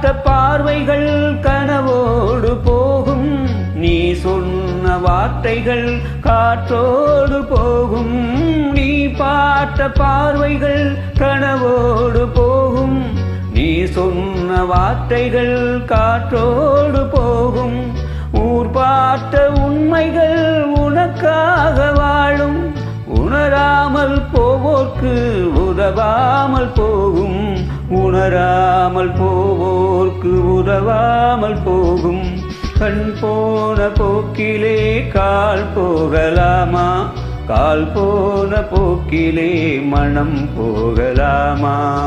பார்த்த பார்வைகள் கனவோடு போகும். நீ சொன்ன வார்த்தைகள் காற்றோடு போகும். நீ பார்த்த பார்வைகள் கனவோடு போகும். நீ சொன்ன வார்த்தைகள் காற்றோடு போகும். ஊர் பார்த்த உண்மைகள் உனக்காக வாழும். உணராமல் போவோர்க்கு உதவாமல் போகும். உணராமல் போக்கு உதவாமல் போகும். கண் போன போக்கிலே கால் போகலாமா? கால் போன போக்கிலே மனம் போகலாமா?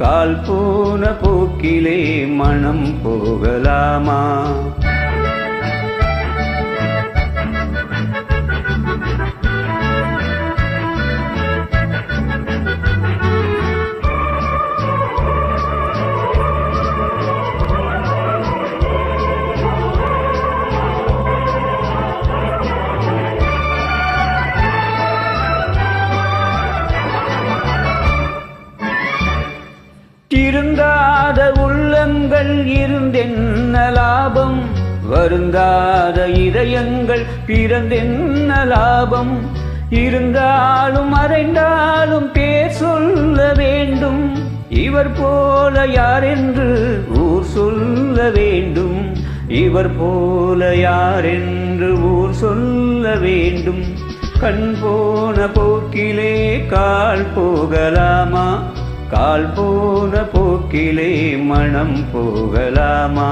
கால் போன போக்கிலே மனம் போகலாமா? வருந்தாத உள்ளங்கள் இருந்தென்ன லாபம்? வருந்தாத இதயங்கள் பிறந்தென்ன லாபம்? இருந்தாலும் அறைந்தாலும் பேர் சொல்ல வேண்டும். இவர் போல யாரென்று ஊர் சொல்ல வேண்டும். இவர் போல யாரென்று ஊர் சொல்ல வேண்டும். கண் போன போக்கிலே கால் போகலாமா? கால் போன போக்கிலே மனம் போகலாமா?